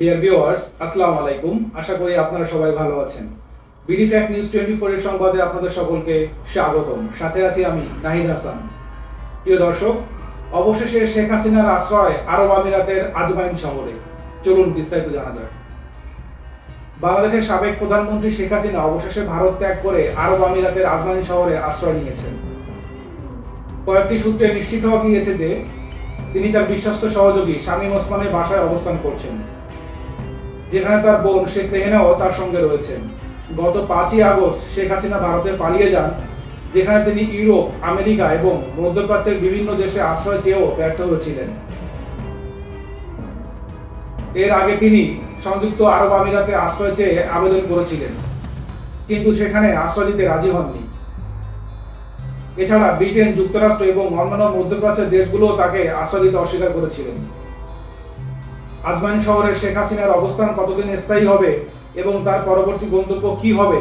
Dear viewers আসসালামু আলাইকুম। আশা করি আপনারা সবাই ভালো আছেন। বিডি ফ্যাক্ট নিউজ টোয়েন্টি ফোরের সংবাদে আপনাদের সকলকে স্বাগতম। সাথে আছি আমি নাহিদ হাসান। প্রিয় দর্শক, অবশেষে শেখ হাসিনার আশ্রয় আরব আমিরাতের আজমাইন শহরে। চলুন বিস্তারিত জানা যাক। বাংলাদেশের সাবেক প্রধানমন্ত্রী শেখ হাসিনা অবশেষে ভারত ত্যাগ করে আরব আমিরাতের আজমাইন শহরে আশ্রয় নিয়েছেন। কয়েকটি সূত্রে নিশ্চিত হওয়া গিয়েছে যে তিনি তার বিশ্বস্ত সহযোগী শামীম ওসমানের বাসায় অবস্থান করছেন। যেখানে তার বোন শেখ রেহেনাও তার সঙ্গে রয়েছেন। গত পাঁচই আগস্ট শেখ হাসিনা ভারতে পালিয়ে যান, যেখানে তিনি ইউরোপ, আমেরিকা এবং মধ্যপ্রাচ্যের বিভিন্ন দেশে আশ্রয় চেয়েও ব্যর্থ হয়েছিলেন। এর আগে তিনি সংযুক্ত আরব আমিরাতে আশ্রয় চেয়ে আবেদন করেছিলেন, কিন্তু সেখানে আশ্রয় দিতে রাজি হননি। এছাড়া ব্রিটেন, যুক্তরাষ্ট্র এবং অন্যান্য মধ্যপ্রাচ্যের দেশগুলোও তাকে আশ্রয় দিতে অস্বীকার করেছিলেন। আজমাইন শহরে শেখ হাসিনার অবস্থান কতদিন স্থায়ী হবে এবং তার পরবর্তী গন্তব্য কি হবে,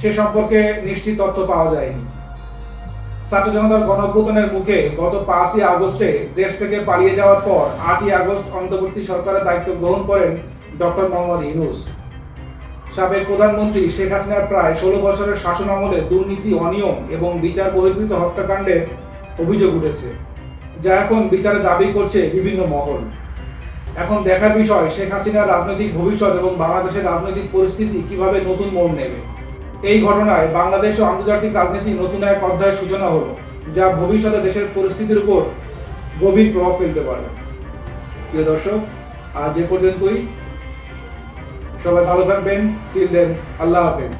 সে সম্পর্কে নিশ্চিত তথ্য পাওয়া যায়নি। ছাত্র জনতার গণঅভ্যুত্থানের মুখে গত পাঁচই আগস্টে দেশ থেকে পালিয়ে যাওয়ার পর আটই আগস্ট অন্তর্বর্তী সরকারের দায়িত্ব গ্রহণ করেন ডক্টর মোহাম্মদ ইউনুস। সাবেক প্রধানমন্ত্রী শেখ হাসিনার প্রায় ষোলো বছরের শাসন আমলে দুর্নীতি, অনিয়ম এবং বিচার বহির্ভূত হত্যাকাণ্ডের অভিযোগ উঠেছে, যা এখন বিচারে দাবি করছে বিভিন্ন মহল। এখন দেখার বিষয়, শেখ হাসিনার রাজনৈতিক ভবিষ্যৎ এবং বাংলাদেশের রাজনৈতিক পরিস্থিতি কীভাবে নতুন মোড় নেবে? এই ঘটনায় বাংলাদেশ ও আন্তর্জাতিক রাজনীতি নতুন এক অধ্যায়ের সূচনা হলো, যা ভবিষ্যতে দেশের পরিস্থিতির উপর গভীর প্রভাব ফেলতে পারে প্রিয় দর্শক, আজ এ পর্যন্তই। সবাই ভালো থাকবেন। টিল দেন আল্লাহ হাফেজ।